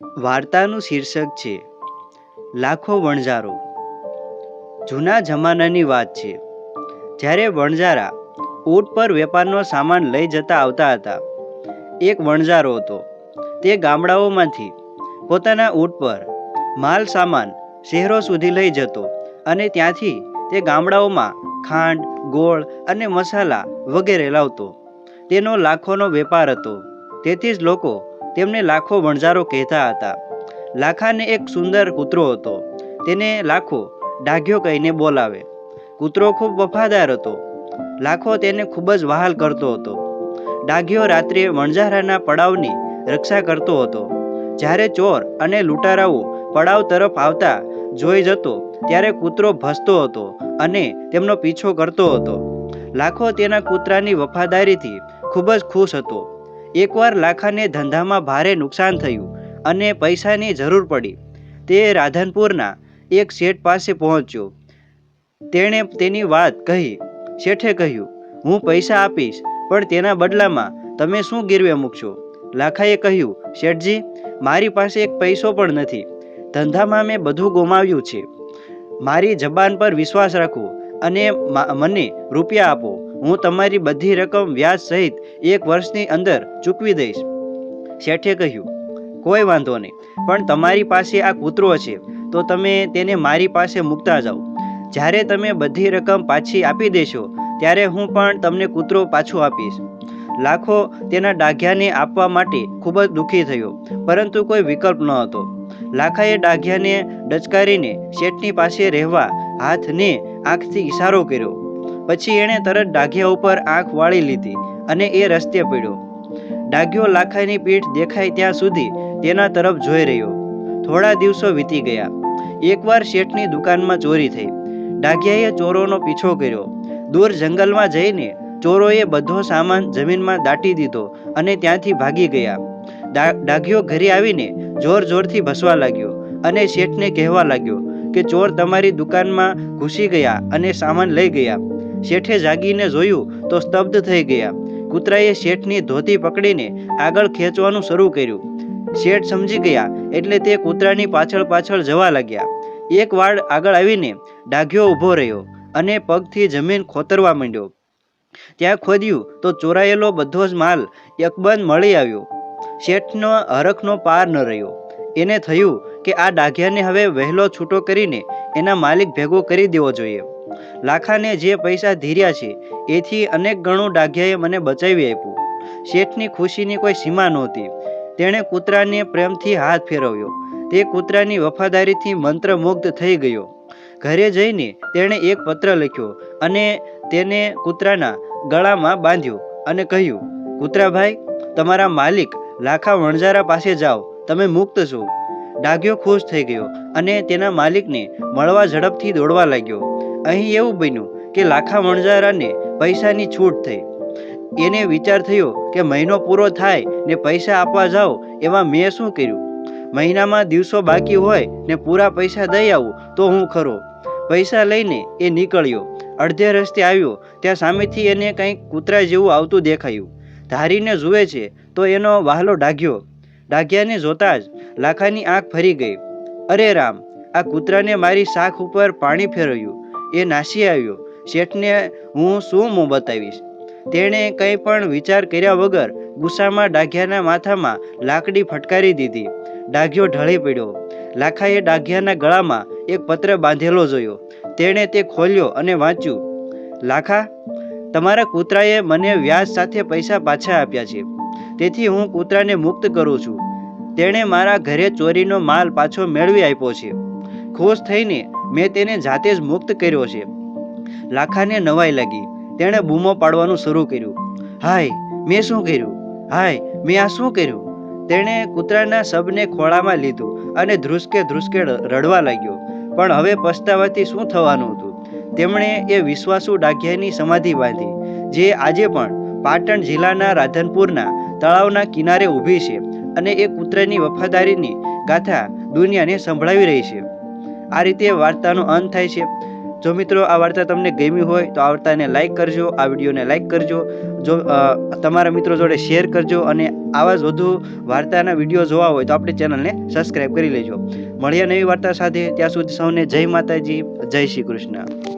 વાર્તાનું શીર્ષક છે, લાખો વણઝારો. જૂના જમાનાની વાત છે. જ્યારે વણઝારા ઊંટ પર વેપારનો સામાન લઈ જતા આવતા હતા, એક વણઝારો હતો. તે ગામડાઓમાંથી પોતાના ઊંટ પર માલ સામાન શહેરો સુધી લઈ જતો અને ત્યાંથી તે ગામડાઓમાં ખાંડ, ગોળ અને મસાલા વગેરે લાવતો. તેનો લાખોનો વેપાર હતો. તેથી જ લોકો તેમને લાખો વણઝારો કહેતા હતા. લાખાને એક સુંદર કૂતરો હતો. તેને લાખો ડાઘ્યો કહીને બોલાવે. કૂતરો ખૂબ વફાદાર હતો. લાખો તેને ખૂબ જ વહાલ કરતો હતો. ડાઘ્યો રાત્રે વણઝારાના પડાવની રક્ષા કરતો હતો. જ્યારે ચોર અને લૂંટારાઓ પડાવ તરફ આવતા જોઈ જતો, ત્યારે કૂતરો ભસતો હતો અને તેમનો પીછો કરતો હતો. લાખો તેના કૂતરાની વફાદારીથી ખૂબ જ ખુશ હતો. એકવાર લાખાને ધંધામાં ભારે નુકસાન થયું અને પૈસાની જરૂર પડી. તે રાધનપુરના એક શેઠ પાસે પહોંચ્યો. તેણે તેની વાત કહી. શેઠે કહ્યું, હું પૈસા આપીશ, પણ તેના બદલામાં તમે શું ગીરવે મૂકશો? લાખાએ કહ્યું, શેઠજી, મારી પાસે એક પૈસો પણ નથી. ધંધામાં મેં બધું ગુમાવ્યું છે. મારી જબાન પર વિશ્વાસ રાખો અને મને રૂપિયા આપો. હું તમારી બધી રકમ વ્યાજ સહિત એક વર્ષની અંદર ચૂકવી દઈશ. શેઠે કહ્યું, કોઈ વાંધો નહીં, પણ તમારી પાસે આ કૂતરો છે, તો તમે તેને મારી પાસે મૂકતા જાઓ. જ્યારે તમે બધી રકમ પાછી આપી દેશો, ત્યારે હું પણ તમને કૂતરો પાછો આપીશ. લાખો તેના ડાઘિયાને આપવા માટે ખૂબ જ દુઃખી થયો, પરંતુ કોઈ વિકલ્પ ન હતો. લાખાએ ડાઘિયાને ડચકારીને શેઠની પાસે રહેવા હાથને આંખથી ઇશારો કર્યો. પછી એણે તરત ડાઘિયા ઉપર આંખ વાળી લીધી અને એ રસ્તે પડ્યો. ડાઘિયો લાખાની પીઠ દેખાય ત્યાં સુધી તેના તરફ જોઈ રહ્યો. થોડા દિવસો વીતી ગયા. એકવાર શેઠની દુકાનમાં ચોરી થઈ. ડાઘિયાએ ચોરોનો પીછો કર્યો. દૂર જંગલમાં જઈને ચોરોએ બધો સામાન જમીનમાં દાટી દીધો અને ત્યાંથી ભાગી ગયા. ડાઘિયો ઘરે આવીને જોર જોરથી ભસવા લાગ્યો અને શેઠને કહેવા લાગ્યો કે ચોર તમારી દુકાનમાં ઘૂસી ગયા અને સામાન લઈ ગયા. શેઠે જાગીને જોયું તો સ્તબ્ધ થઈ ગયા. કૂતરાએ શેઠની ધોતી પકડીને આગળ ખેંચવાનું શરૂ કર્યું. શેઠ સમજી ગયા એટલે તે કૂતરાની પાછળ પાછળ જવા લાગ્યા. એક વાળ આગળ આવીને ડાઘ્યો ઊભો રહ્યો અને પગથી જમીન ખોતરવા માંડ્યો. ત્યાં ખોદ્યું તો ચોરાયેલો બધો જ માલ એકબંધ મળી આવ્યો. શેઠનો હરખનો પાર ન રહ્યો. એને થયું કે આ ડાઘિયાને હવે વહેલો છૂટો કરીને એના માલિક ભેગો કરી દેવો જોઈએ. લાખાને જે પૈસા ધીર્યા છે, એથી અનેક ગણું ડાઘિયાએ મને બચાવી આપ્યું. શેઠની ખુશીની કોઈ સીમા નહોતી. તેણે કૂતરાને પ્રેમથી હાથ ફેરવ્યો. તે કૂતરાની વફાદારીથી મંત્રમુગ્ધ થઈ ગયો. ઘરે જઈને તેણે એક પત્ર લખ્યો અને તેને કૂતરાના ગળામાં બાંધ્યો અને કહ્યું, કૂતરાભાઈ, તમારા માલિક લાખા વણઝારા પાસે જાઓ, તમે મુક્ત છો. ડાઘ્યો ખુશ થઈ ગયો અને તેના માલિકને મળવા ઝડપથી દોડવા લાગ્યો. અહીં એવું બન્યું કે લાખા વણઝારાને પૈસાની છૂટ થઈ. એને વિચાર થયો કે મહિનો પૂરો થાય ને પૈસા આપવા જાઓ એમાં મેં શું કર્યું? મહિનામાં દિવસો બાકી હોય ને પૂરા પૈસા દઈ આવું તો હું ખરો? પૈસા લઈને એ નીકળ્યો. અડધે રસ્તે આવ્યો. ત્યાં સામેથી એને કંઈક કૂતરા જેવું આવતું દેખાયું. ધારીને જુએ છે તો એનો વહાલો ડાઘ્યો. ડાઘ્યાને જોતા જ લાખાની આંખ ફરી ગઈ. અરે રામ, આ કૂતરાને મારી શાખ ઉપર પાણી ફેરવ્યું. એ નાસી આવ્યો. શેઠને હું શું મોં બતાવીશ? તેણે કંઈ પણ વિચાર કર્યા વગર ગુસ્સામાં ડાઘિયાના માથામાં લાકડી ફટકારી દીધી. ડાઘિયો ઢળી પડ્યો. લાખાએ ડાઘિયાના ગળામાં એક પત્ર બાંધેલો જોયો. તેણે તે ખોલ્યો અને વાંચ્યું, લાખા, તમારા કૂતરાએ મને વ્યાજ સાથે પૈસા પાછા આપ્યા છે. તેથી હું કૂતરાને મુક્ત કરું છું. તેણે મારા ઘરે ચોરીનો માલ પાછો મેળવી આપ્યો છે. ખુશ થઈને મેં તેને જાતે જ મુક્ત કર્યો છે. લાખાને નવાઈ લાગી. તેણે બૂમો પાડવાનું શરૂ કર્યું. હાય, મેં શું કર્યું? હાય, મેં આ શું કર્યું? તેણે કૂતરાના શબને ખોળામાં લીધું અને ધ્રુસકે ધ્રુસકે રડવા લાગ્યો. પણ હવે પસ્તાવાથી શું થવાનું હતું? તેમણે એ વિશ્વાસુ ડાઘિયાની સમાધિ બાંધી, જે આજે પણ પાટણ જિલ્લાના રાધનપુરના તળાવના કિનારે ઊભી છે અને એ કૂતરાની વફાદારીની ગાથા દુનિયાને સંભળાવી રહી છે. આ રીતે વાર્તાનો અંત થાય છે. જો મિત્રો આ વાર્તા તમને ગમી હોય તો આ વાર્તાને લાઈક કરજો, આ વિડીયોને લાઈક કરજો. જો તમારા મિત્રો જોડે શેર કરજો અને આવા જ વધુ વાર્તાના વીડિયો જોવા હોય તો આપણી ચેનલને સબસ્ક્રાઈબ કરી લેજો. મળીએ નવી વાર્તા સાથે. ત્યાં સુધી સૌને જય માતાજી, જય શ્રી કૃષ્ણ.